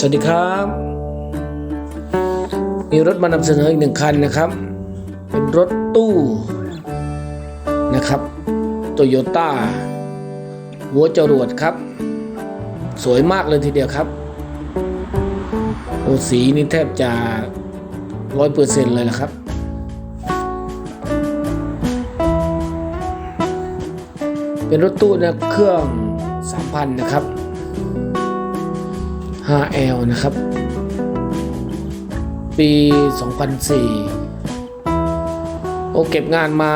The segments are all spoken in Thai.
สวัสดีครับ มีรถมานำเสนออีกหนึ่งคันนะครับ เป็นรถตู้นะครับโตโยต้าหัวจรวดครับ สวยมากเลยทีเดียวครับโอสีนี่แทบจะร้อยเปอร์เซ็นต์เลยละครับเป็นรถตู้นะเครื่อง 3,000 นะครับ 5L นะครับ ปี 2004 โอเก็บงานมา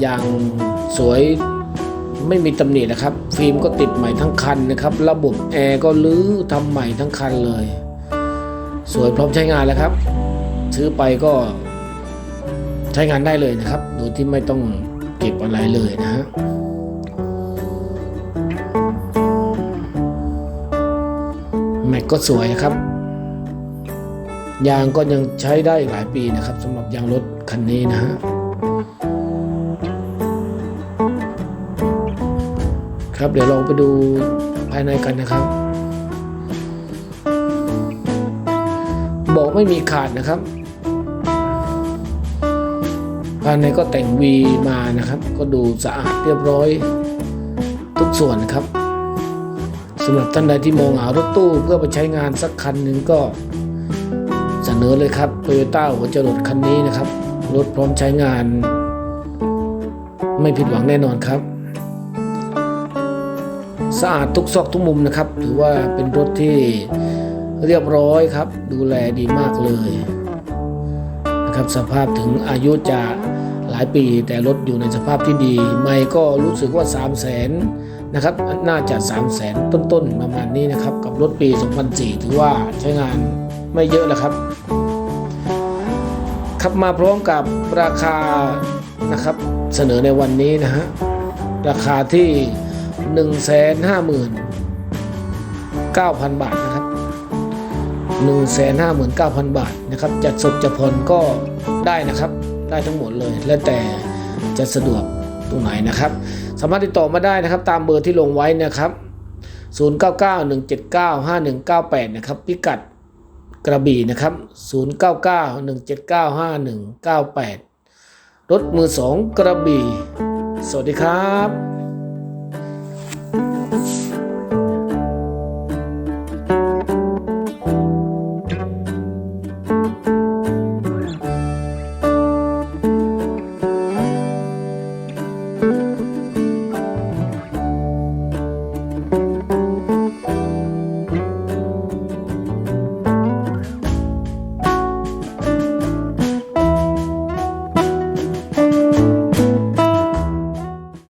อย่างสวยไม่มีตำหนินะครับ ฟิล์มก็ติดใหม่ทั้งคันนะครับ ระบบแอร์ก็ลื้อทำใหม่ทั้งคันเลย สวยพร้อมใช้งานแล้วครับ ซื้อไปก็ใช้งานได้เลยนะครับ โดยที่ไม่ต้องเก็บอะไรเลยนะฮะ ก็สวยนะครับ ยางก็ยังใช้ได้หลายปีนะครับสำหรับยางรถคันนี้นะฮะครับเดี๋ยวเราไปดูภายในกันนะครับบอกไม่มีขาดนะครับ ภายในก็แต่งวีมานะครับ ก็ดูสะอาดเรียบร้อยทุกส่วนนะครับ สำหรับท่านใดที่มองหารถตู้เพื่อไปใช้งานสักคันหนึ่งก็เสนอเลยครับ Toyota หัวจรดคันนี้นะครับ รถพร้อมใช้งาน ไม่ผิดหวังแน่นอนครับ สะอาดทุกซอกทุกมุมนะครับ ถือว่าเป็นรถที่เรียบร้อยครับ ดูแลดีมากเลยนะครับสภาพถึงอายุจะหลายปีแต่รถอยู่ในสภาพที่ดี ไม่ก็รู้สึกว่า 3 0 0แสน นะครับ น่าจะ 3 0 0แสนต้นๆ ประมาณนี้นะครับ กับรถปี 2004 ถือว่าใช้งานไม่เยอะแล้วครับ ขับมาพร้อมกับราคานะครับเสนอในวันนี้นะฮะ ราคาที่ 159,000 บาทนะครับ 159,000 บาทนะครับจะสดจะผ่อนก็ได้นะครับ ได้ทั้งหมดเลย แล้วแต่จะสะดวก ตรงไหนนะครับ สามารถติดต่อมาได้นะครับ ตามเบอร์ที่ลงไว้นะครับ 0991795198 นะครับ พิกัดกระบี่นะครับ 0991795198 รถมือสองกระบี่ สวัสดีครับ